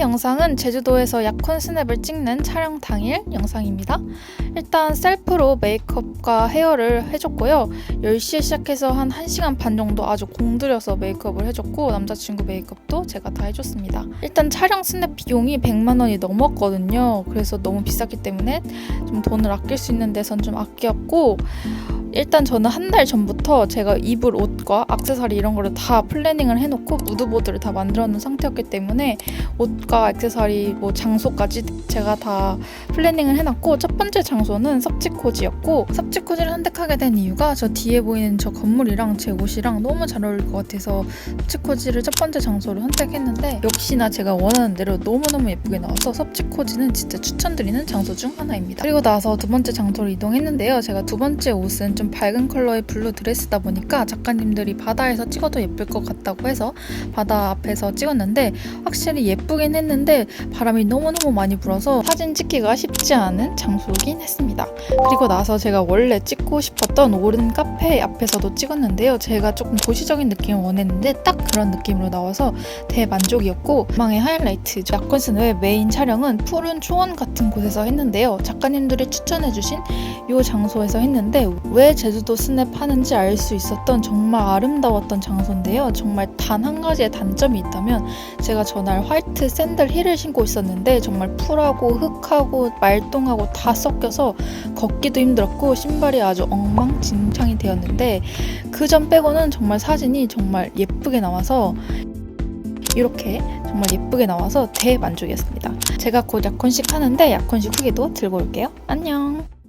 영상은 제주도에서 약혼 스냅을 찍는 촬영 당일 영상입니다. 일단 셀프로 메이크업과 헤어를 해줬고요. 10시에 시작해서 한 1시간 반 정도 아주 공들여서 메이크업을 해줬고 남자친구 메이크업도 제가 다 해줬습니다. 일단 촬영 스냅 비용이 100만 원이 넘었거든요. 그래서 너무 비쌌기 때문에 좀 돈을 아낄 수 있는 데선 좀 아꼈고 일단 저는 한 달 전부터 제가 입을 옷과 액세서리 이런 거를 다 플래닝을 해놓고 무드보드를 다 만들어 놓은 상태였기 때문에 옷과 액세서리 뭐 장소까지 제가 다 플래닝을 해놨고 첫 번째 장소는 섭지코지였고 섭지코지를 선택하게 된 이유가 저 뒤에 보이는 저 건물이랑 제 옷이랑 너무 잘 어울릴 것 같아서 섭지코지를 첫 번째 장소로 선택했는데 역시나 제가 원하는 대로 너무너무 예쁘게 나와서 섭지코지는 진짜 추천드리는 장소 중 하나입니다. 그리고 나서 두 번째 장소로 이동했는데요. 제가 두 번째 옷은 좀 밝은 컬러의 블루 드레스 다 보니까 작가님들이 바다에서 찍어도 예쁠 것 같다고 해서 바다 앞에서 찍었는데 확실히 예쁘긴 했는데 바람이 너무너무 많이 불어서 사진 찍기가 쉽지 않은 장소긴 했습니다. 그리고 나서 제가 원래 찍고 싶었던 오른 카페 앞에서도 찍었는데요. 제가 조금 도시적인 느낌을 원했는데 딱 그런 느낌으로 나와서 대만족이었고 망의 하이라이트 약혼스의 메인 촬영은 푸른 초원 같은 곳에서 했는데요. 작가님들이 추천해주신 이 장소에서 했는데 왜 제주도 스냅 하는지 알 수 있었던 정말 아름다웠던 장소인데요. 정말 단 한 가지의 단점이 있다면 제가 전날 화이트 샌들 힐을 신고 있었는데 정말 풀하고 흙하고 말똥하고 다 섞여서 걷기도 힘들었고 신발이 아주 엉망진창이 되었는데 그 점 빼고는 정말 사진이 정말 예쁘게 나와서 이렇게 정말 예쁘게 나와서 대만족이었습니다. 제가 곧 약혼식 하는데 약혼식 후기도 들고 올게요. 안녕.